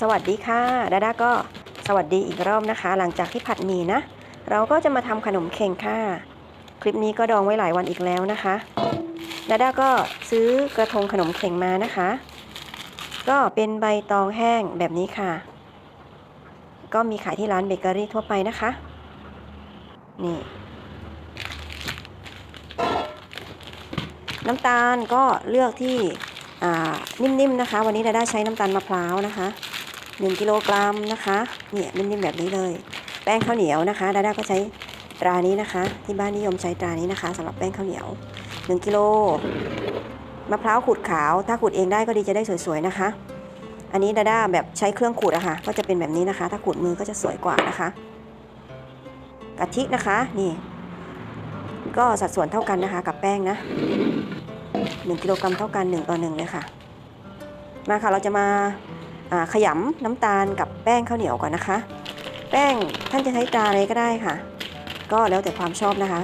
สวัสดีค่ะดาด้าก็สวัสดีอีกรอบนะคะ หลังจากที่ผัดหมี่นะ เราก็จะมาทำขนมเข่งค่ะ คลิปนี้ก็ดองไว้หลายวันอีกแล้วนะคะดาด้าก็ซื้อกระทงขนมเข่งมานะคะ ก็เป็นใบตองแห้งแบบนี้ค่ะ ก็มีขายที่ร้านเบเกอรี่ทั่วไปนะคะ นี่ น้ำตาลก็เลือกที่นิ่มๆนะคะ วันนี้ดาด้าใช้น้ำตาลมะพร้าวนะคะ 1กิโลกรัมนะคะเนี่ยนิ่มๆแบบนี้เลย แป้งข้าวเหนียวนะคะดาด้าก็ใช้ตรานี้นะคะ ที่บ้านนิยมใช้ตรานี้นะคะสำหรับแป้งข้าวเหนียว 1กิโลมะพร้าวขูดขาว ถ้าขูดเองได้ก็ดีจะได้สวยๆนะคะ อันนี้ดาด้าแบบใช้เครื่องขูดอะค่ะก็จะเป็นแบบนี้นะคะ ถ้าขูดมือก็จะสวยกว่านะคะกะทินะคะนี่ ก็สัดส่วนเท่ากันนะคะ กับแป้งนะ1กิโลกรัมเท่ากัน 1 ต่อ 1 เลยค่ะ มาค่ะเราจะมา ขยำน้ำตาลกับแป้งข้าวเหนียวก่อนนะคะ แป้งท่านจะใช้ตราอะไรก็ได้ค่ะ ก็แล้วแต่ความชอบนะคะ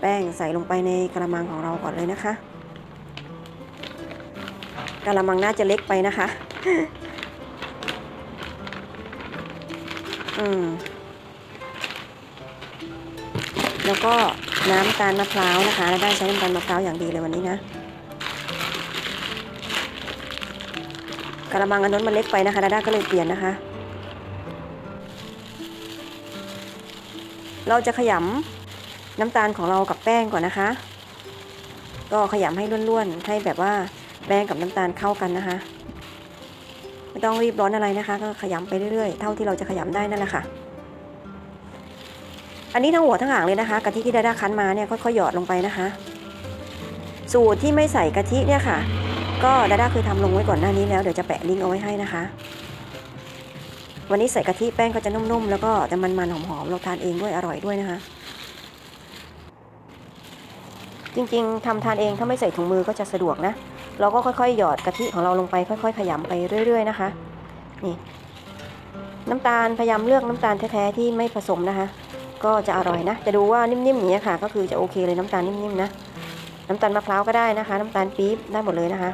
แป้งใส่ลงไปในกระมังของเราก่อนเลยนะคะกระมังน่าจะเล็กไปนะคะ อืม แล้วก็น้ำตาลมะพร้าวนะคะ ได้ใช้น้ำตาลมะพร้าวอย่างดีเลยวันนี้นะ กระมังอันนั้นมันเล็กไปนะคะดาด้าก็เลยเปลี่ยนนะคะ เราจะขยำน้ำตาลของเรากับแป้งก่อนนะคะ ก็ขยำให้ล้วนๆให้แบบว่าแป้งกับน้ำตาลเข้ากันนะคะ ไม่ต้องรีบร้อนอะไรนะคะ ก็ขยำไปเรื่อยๆ เท่าที่เราจะขยำได้นั่นแหละค่ะ อันนี้ทั้งหัวทั้งหางเลยนะคะกะทิที่ดาด้าคั้นมาเนี่ยค่อยๆหยอดลงไปนะคะ สูตรที่ไม่ใส่กะทิเนี่ยค่ะ ก็ดาด้าเคยทำลงไว้ก่อนหน้านี้แล้วเดี๋ยวจะแปะลิงก์เอาไว้ให้นะคะ วันนี้ใส่กะทิแป้งก็จะนุ่มๆ แล้วก็จะมันๆหอมๆเราทานเองด้วยอร่อยด้วยนะคะ จริงๆทำทานเองถ้าไม่ใส่ถุงมือก็จะสะดวกนะ เราก็ค่อยๆ หยอดกะทิของเราลงไปค่อย ๆ ขยำไปเรื่อย ๆ นะคะ นี่ น้ำตาลพยายามเลือกน้ำตาลแท้ๆที่ไม่ผสมนะคะ ก็จะอร่อยนะ จะดูว่านิ่มๆอย่างนี้ค่ะ ก็คือจะโอเคเลยน้ำตาลนิ่มๆนะ น้ำตาลมะพร้าวก็ได้นะคะ น้ำตาลปี๊บได้หมดเลยนะคะ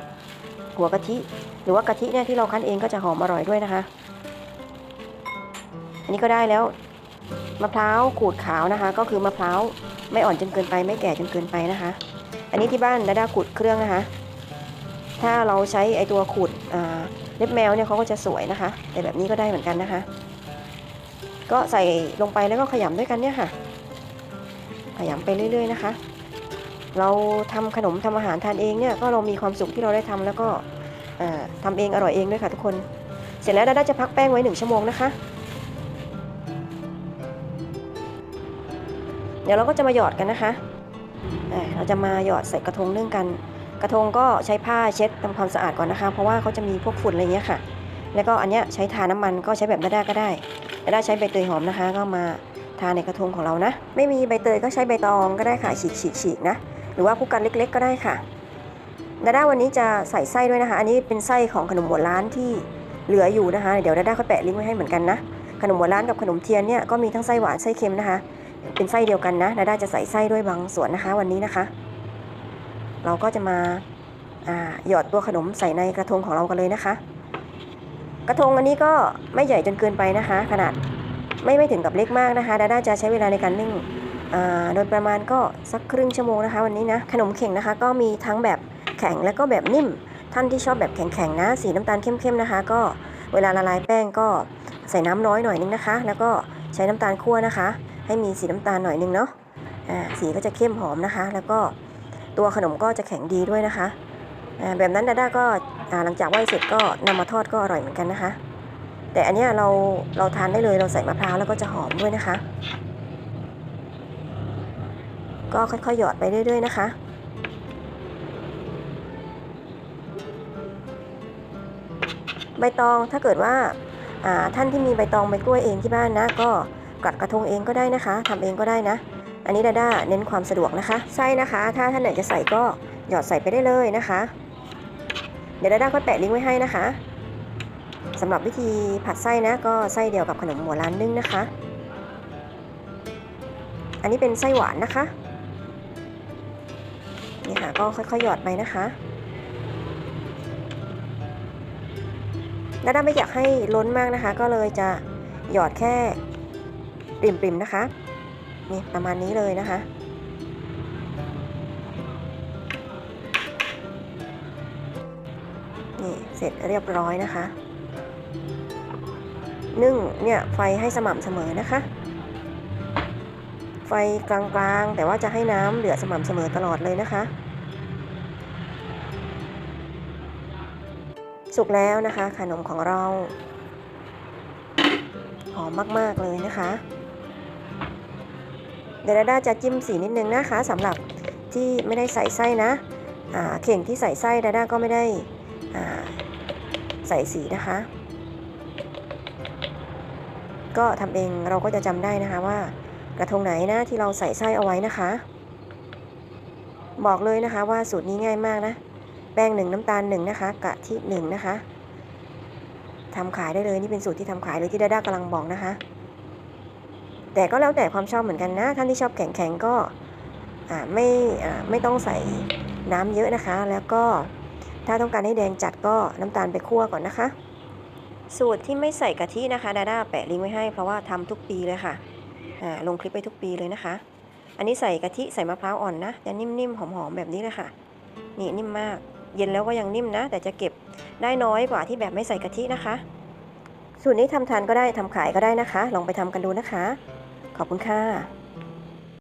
หัวกะทิหรือว่ากะทิเนี่ยที่เราคั้นเองก็จะหอมอร่อยด้วยนะคะ อันนี้ก็ได้แล้วมะพร้าวขูดขาวนะคะ ก็คือมะพร้าวไม่อ่อนจนเกินไป ไม่แก่จนเกินไปนะคะ อันนี้ที่บ้านดาดาขูดเครื่องนะคะ ถ้าเราใช้ไอตัวขูดเล็บแมวเนี่ยเขาก็จะสวยนะคะ แต่แบบนี้ก็ได้เหมือนกันนะคะ ก็ใส่ลงไปแล้วก็ขยำด้วยกันเนี่ยค่ะ ขยำไปเรื่อย ๆ นะคะ เราทำขนมทำอาหารทานเองเนี่ยก็เรามีความสุขที่เราได้ทำแล้วก็เอ่อทำเองอร่อยเองด้วยค่ะทุกคน เสร็จแล้วดาด้าจะพักแป้งไว้หนึ่งชั่วโมงนะคะ เดี๋ยวเราก็จะมาหยอดกันนะคะเราจะมาหยอดใส่กระทงนึ่งกัน กระทงก็ใช้ผ้าเช็ดทำความสะอาดก่อนนะคะ เพราะว่าเขาจะมีพวกฝุ่นอะไรเงี้ยค่ะ แล้วก็อันเนี้ยใช้ทาน้ำมันก็ใช้แบบดาด้าก็ได้ดาด้าใช้ใบเตยหอมนะคะ ก็มาทาในกระทงของเรานะ ไม่มีใบเตยก็ใช้ใบตองก็ได้ค่ะฉีกฉีกฉีกนะ หรือว่าผู้กันเล็ก ๆ ก็ได้ค่ะดาด้าวันนี้จะใส่ไส้ด้วยนะคะ อันนี้เป็นไส้ของขนมหัวล้านที่เหลืออยู่นะคะ เดี๋ยวดาด้าเขาแปะลิงก์ไว้ให้เหมือนกันนะ ขนมหัวล้านกับขนมเทียนเนี่ยก็มีทั้งไส้หวานไส้เค็มนะคะ เป็นไส้เดียวกันนะดาด้าจะใส่ไส้ด้วยบางส่วนนะคะ วันนี้นะคะ เราก็จะมาหยอดตัวขนมใส่ในกระทงของเรากันเลยนะคะ กระทงอันนี้ก็ไม่ใหญ่จนเกินไปนะคะ ขนาดไม่ไม่ถึงกับเล็กมากนะคะดาด้าจะใช้เวลาในการนึ่ง โดยประมาณก็สักครึ่งชั่วโมงนะคะ วันนี้นะขนมเข่งนะคะ ก็มีทั้งแบบแข็งและก็แบบนิ่ม ท่านที่ชอบแบบแข็งๆนะ สีน้ำตาลเข้มๆนะคะ ก็เวลาละลายแป้งก็ใส่น้ำน้อยหน่อยนึงนะคะ แล้วก็ใช้น้ำตาลคั่วนะคะ ให้มีสีน้ำตาลหน่อยนึงเนาะสีก็จะเข้มหอมนะคะ แล้วก็ตัวขนมก็จะแข็งดีด้วยนะคะ แบบนั้นดาด้าก็หลังจากไหว้เสร็จก็นำมาทอดก็อร่อยเหมือนกันนะคะ แต่อันนี้เราเราทานได้เลยเราใส่มะพร้าวแล้วก็จะหอมด้วยนะคะ ก็ค่อยๆ หยอดไปเรื่อยๆ นะคะใบตองถ้าเกิดว่าาท่านที่มีใบตองใบกล้วยเองที่บ้านนะ ก็กัดกระทงเองก็ได้นะคะทำเองก็ได้นะ อันนี้ดาด้าเน้นความสะดวกนะคะไส้นะคะ ถ้าท่านไหนจะใส่ก็หยอดใส่ไปได้เลยนะคะ เดี๋ยวดาด้าก็แปะลิงก์ไว้ให้นะคะสำหรับวิธีผัดไส้นะ ก็ไส้เดียวกับขนมหัวล้านนึ่งนะคะ อันนี้เป็นไส้หวานนะคะ ก็ค่อยๆหยอดไปนะคะดาด้าไม่อยากให้ล้นมากนะคะ ก็เลยจะหยอดแค่ปริมๆนะคะ นี่ประมาณนี้เลยนะคะ นี่เสร็จเรียบร้อยนะคะ นึ่งเนี่ยไฟให้สม่ำเสมอนะคะ ไฟกลางๆ แต่ว่าจะให้น้ำเดือสม่ำเสมอตลอดเลยนะคะ สุกแล้วนะคะขนมของเรา หอมมากๆเลยนะคะ เดี๋ยวดาดาจะจิ้มสีนิดนึงนะคะสำหรับที่ไม่ได้ใส่ไส้นะเข่งที่ใส่ไส้ดาด้าก็ไม่ได้ใส่สีนะคะ ก็ทำเองเราก็จะจำได้นะคะว่ากระทงไหนนะที่เราใส่ไส้เอาไว้นะคะ บอกเลยนะคะว่าสูตรนี้ง่ายมากนะ แป้งหนึ่งน้ำตาลหนึ่งนะคะ กะทิหนึ่งนะคะทำขายได้เลยนี่เป็นสูตรที่ทำขายเลยที่ดาด้ากำลังบอกนะคะ แต่ก็แล้วแต่ความชอบเหมือนกันนะ ท่านที่ชอบแข็งๆก็ไม่ไม่ต้องใส่น้ำเยอะนะคะ แล้วก็ถ้าต้องการให้แดงจัดก็น้ำตาลไปคั่วก่อนนะคะ สูตรที่ไม่ใส่กะทินะคะดาด้าแปะลิงก์ไว้ให้เพราะว่าทำทุกปีเลยค่ะลงคลิปไปทุกปีเลยนะคะ อันนี้ใส่กะทิใส่มะพร้าวอ่อนนะจะนิ่มๆหอมๆแบบนี้เลยค่ะ นี่นิ่มมาก เย็นแล้วก็ยังนิ่มนะ แต่จะเก็บได้น้อยกว่าที่แบบไม่ใส่กะทินะคะ สูตรนี้ทำทานก็ได้ทำขายก็ได้นะคะ ลองไปทำกันดูนะคะ ขอบคุณค่ะ